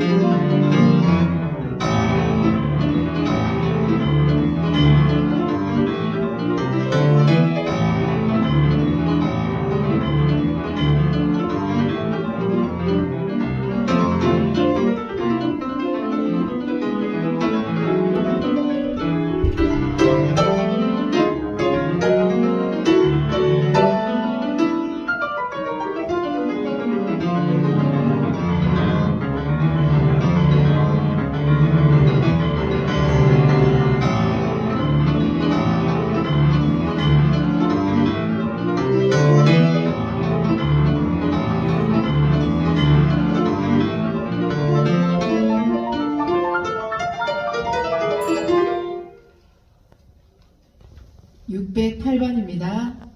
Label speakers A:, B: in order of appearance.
A: Thank you. 608번입니다.